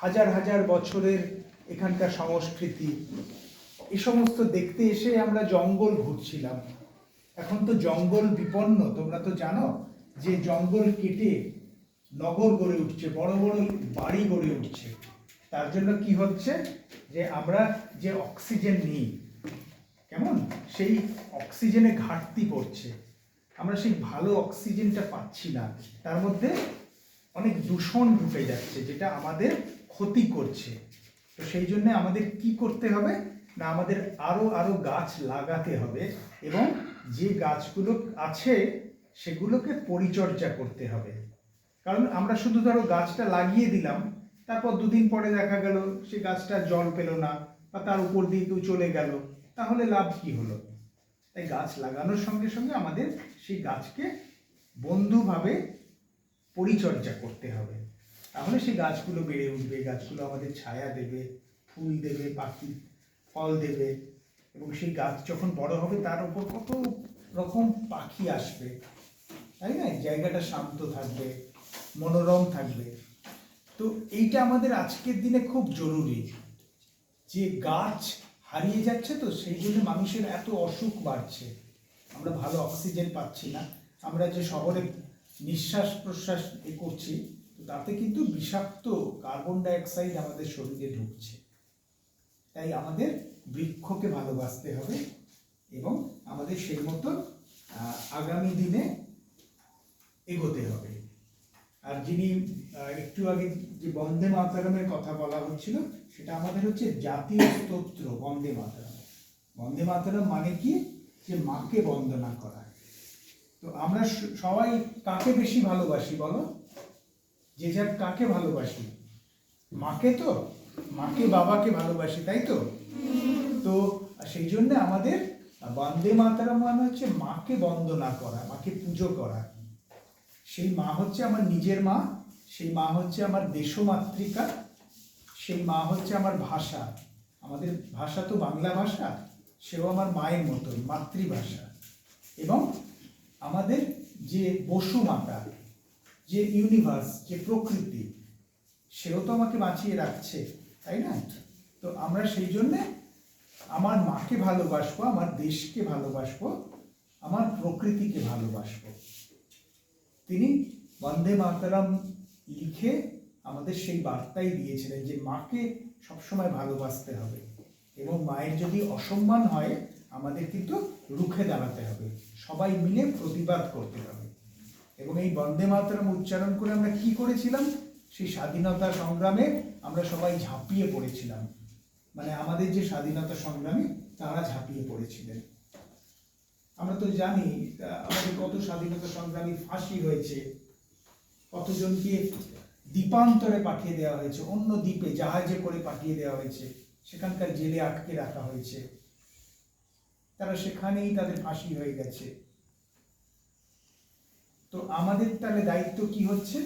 হাজার হাজার বছরের এখানকার সংস্কৃতি। এই সমস্ত দেখতে এসে আমরা জঙ্গল ঘুরছিলাম। এখন তো জঙ্গল বিপন্ন, তোমরা তো জানো যে জঙ্গল কেটে নগর গড়ে উঠছে, বড় বড় বাড়ি গড়ে উঠছে। তার জন্য কি হচ্ছে যে আমরা যে অক্সিজেন নিই, কেমন? সেই অক্সিজেনে ঘাটতি পড়ছে। আমরা সেই ভালো অক্সিজেনটা পাচ্ছি না। তার মধ্যে অনেক দূষণ ঢুকে যাচ্ছে, যেটা আমাদের ক্ষতি করছে। তো সেই জন্য আমাদের কি করতে হবে? না, আমাদের আরও আরও গাছ লাগাতে হবে এবং যে গাছগুলো আছে, সেগুলোকে পরিচর্যা করতে হবে। কারণ আমরা শুধু ধরো গাছটা লাগিয়ে দিলাম, তারপর দুদিন পরে দেখা গেল সে গাছটা জল পেল না বা তার উপর দিয়ে কেউ চলে গেল, তাহলে লাভ কি হলো? তাই গাছ লাগানোর সঙ্গে সঙ্গে আমাদের সেই গাছকে বন্ধুভাবে পরিচর্যা করতে হবে। তাহলে সেই গাছগুলো বেড়ে উঠবে, গাছগুলো আমাদের ছায়া দেবে, ফুল দেবে, পাখি, ফল দেবে এবং সেই গাছ যখন বড় হবে তার উপর কত রকম পাখি আসবে, তাই না? জায়গাটা শান্ত থাকবে, মনোরম থাকবে। তো এইটা আমাদের আজকের দিনে খুব জরুরি যে গাছ হারিয়ে যাচ্ছে তো সেই জন্য মানুষের এত অসুখ বাড়ছে। আমরা ভালো অক্সিজেন পাচ্ছি না। আমরা যে শহরে নিঃশ্বাস প্রশ্বাস এ করছি তাতে কিন্তু বিষাক্ত কার্বন ডাইঅক্সাইড আমাদের শরীরে ঢুকছে। তাই আমাদের বৃক্ষকে ভালোবাসতে হবে এবং আমাদের সেই মতো আগামী দিনে এগোতে হবে। আর যিনি একটু আগে যে বন্দে মাতারামের কথা বলা হচ্ছিল, সেটা আমাদের হচ্ছে জাতীয় স্তোত্র, বন্দে মাতারাম। বন্দে মাতারাম মানে কি? যে মাকে বন্দনা করা। তো আমরা সবাই কাকে বেশি ভালোবাসি বলো? যে যার কাকে ভালোবাসি। মাকে তো? মাকে, বাবাকে ভালোবাসি, তাই তো? তো সেই জন্য আমাদের বন্দে মাতারাম মানে হচ্ছে মাকে বন্দনা করা, মাকে পুজো করা। সেই মা হচ্ছে আমার নিজের মা, সেই মা হচ্ছে আমার দেশমাতৃকা, সেই মা হচ্ছে আমার ভাষা। আমাদের ভাষা তো বাংলা ভাষা, সেও আমার মায়ের মতন মাতৃভাষা। এবং আমাদের যে বসু মাতা, যে ইউনিভার্স যে প্রকৃতি, সেও তো আমাকে বাঁচিয়ে রাখছে, তাই না? তো আমরা সেই জন্যে আমার মাকে ভালোবাসবো, আমার দেশকে ভালোবাসবো, আমার প্রকৃতিকে ভালোবাসবো। তিনি বন্দে মাতারাম লিখে আমাদের সেই বার্তাই দিয়েছিলেন যে, মাকে সবসময় ভালোবাসতে হবে এবং মায়ের যদি অসম্মান হয় আমাদের কিন্তু রুখে দাঁড়াতে হবে। সবাই মিলে প্রতিবাদ করতে হবে। এবং এই বন্দে মাতরম উচ্চারণ করে আমরা কি করেছিলাম? সেই স্বাধীনতা সংগ্রামে আমরা সবাই ঝাঁপিয়ে পড়েছিলাম। মানে আমাদের যে স্বাধীনতা সংগ্রামী তারা ঝাঁপিয়ে পড়েছিলেন। আমরা তো জানি আমাদের কত স্বাধীনতা সংগ্রামী ফাঁসি হয়েছে, কতজনকে দ্বীপান্তরে পাঠিয়ে দেওয়া হয়েছে, অন্য দ্বীপে জাহাজে করে পাঠিয়ে দেওয়া হয়েছে, সেখানকার জেলে আটকে রাখা হয়েছে। তারা সেখানেই তাদের ফাঁসি হয়ে গেছে। তো আমাদের তাহলে দায়িত্ব কি হচ্ছে?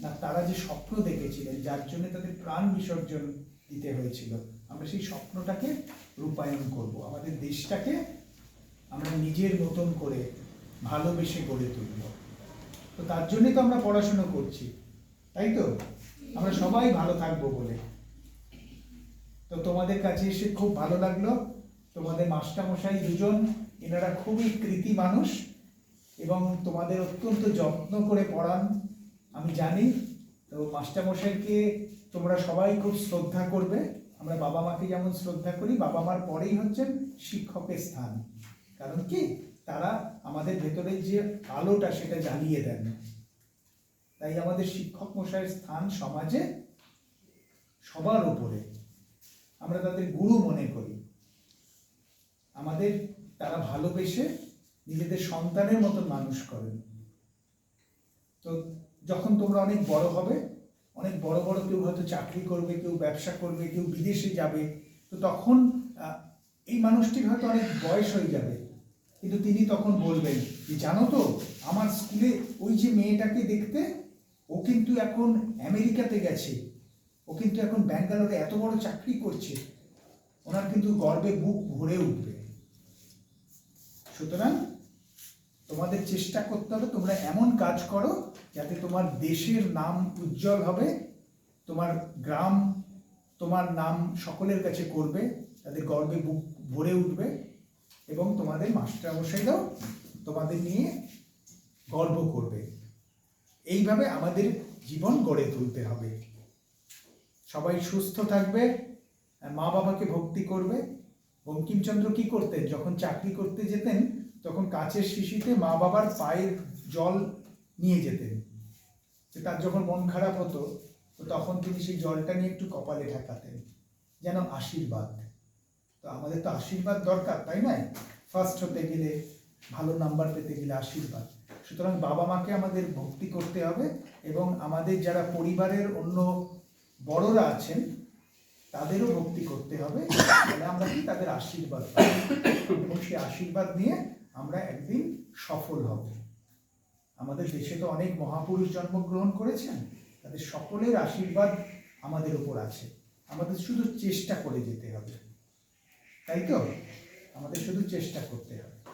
না, তারা যে স্বপ্ন দেখেছিলেন, যার জন্য তাদের প্রাণ বিসর্জন দিতে হয়েছিল। আমরা সেই স্বপ্নটাকে রূপায়ণ করব। আমাদের দেশটাকে আমরা নিজের মতন করে ভালোবেসে গড়ে তুলব। তো তার জন্যই তো আমরা পড়াশুনো করছি, তাই তো? আমরা সবাই ভালো থাকব বলে। তো তোমাদের কাছে এসে খুব ভালো লাগল। তোমাদের মাস্টারমশাই দুজন, এনারা খুবই কৃতি মানুষ এবং তোমাদের অত্যন্ত যত্ন করে পড়ান, আমি জানি। তো মাস্টারমশাইকে তোমরা সবাই খুব শ্রদ্ধা করবে। আমরা বাবা মাকে যেমন শ্রদ্ধা করি, বাবা মার পরেই হচ্ছেন শিক্ষকের স্থান। কারণ কি? তারা আমাদের ভেতরে যে আলোটা সেটা জ্বালিয়ে দেন। তাই আমাদের শিক্ষক মশাইয়ের স্থান সমাজে সবার উপরে। আমরা তাদের গুরু মনে করি। আমাদের তারা ভালোবেসে নিজেদের সন্তানের মতন মানুষ করেন তো যখন তোমরা অনেক বড় হবে, অনেক বড় বড় কেউ হয়তো চাকরি করবে, কেউ ব্যবসা করবে, কেউ বিদেশে যাবে, তো তখন এই মানুষটির হয়তো অনেক বয়স হয়ে যাবে। কিন্তু তিনি তখন বলবেন যে, জানো তো, আমার স্কুলে ওই যে মেয়েটাকে দেখতে, ও কিন্তু এখন আমেরিকাতে গেছে। ও কিন্তু এখন ব্যাঙ্গালোরে এত বড় চাকরি করছে। ওনার কিন্তু গর্বে বুক ভরে উঠবে। সুতরাং তোমাদের চেষ্টা করতে হবে, তোমরা এমন কাজ করো যাতে তোমার দেশের নাম উজ্জ্বল হবে, তোমার গ্রাম, তোমার নাম সকলের কাছে করবে, তাদের গর্বে বুক ভরে উঠবে এবং তোমাদের মাস্টারমশাইরাও তোমাদের নিয়ে গর্ব করবে। এইভাবে আমাদের জীবন গড়ে তুলতে হবে। সবাই সুস্থ থাকবে মা বাবাকে ভক্তি করবে। বঙ্কিমচন্দ্র কি করতেন? যখন চাকরি করতে যেতেন, তখন কাচের শিশিতে মা বাবার পায়ের জল নিয়ে যেতেন। যে তার যখন মন খারাপ হতো, তো তখন তিনি সেই জলটা নিয়ে একটু কপালে ঠেকাতেন, যেন আশীর্বাদ। তো আমাদের তো আশীর্বাদ দরকার, তাই নয়? ফার্স্ট হতে গেলে, ভালো নাম্বার পেতে গেলে আশীর্বাদ। সুতরাং বাবা মাকে আমাদের ভক্তি করতে হবে এবং আমাদের যারা পরিবারের অন্য বড়রা আছেন তাদেরও ভক্তি করতে হবে। তাহলে আমরা কি? তাদের আশীর্বাদ। এবং সেই আশীর্বাদ নিয়ে আমরা একদিন সফল হব। আমাদের দেশে তো অনেক মহাপুরুষ জন্মগ্রহণ করেছেন। তাদের সকলের আশীর্বাদ আমাদের উপর আছে। আমাদের শুধু চেষ্টা করে যেতে হবে। তাই তো? আমাদের শুধু চেষ্টা করতে হবে।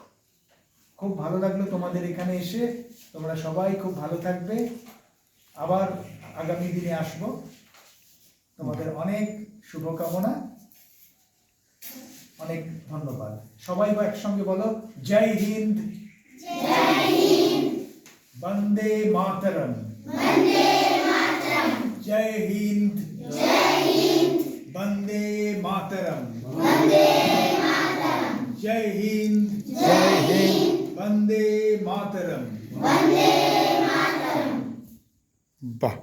খুব ভালো লাগল তোমাদের এখানে এসে। তোমরা সবাই খুব ভালো থাকবে। আবার আগামী দিনে আসব। তোমাদের অনেক শুভকামনা। অনেক ধন্যবাদ। সবাই বা একসঙ্গে বলো জয় হিন্দ। বন্দে মাতরম। জয় হিন্দ। বন্দে মাতরম। জয় হিন্দ। জয় হিন্দ। বন্দে মাতরম। বাহ।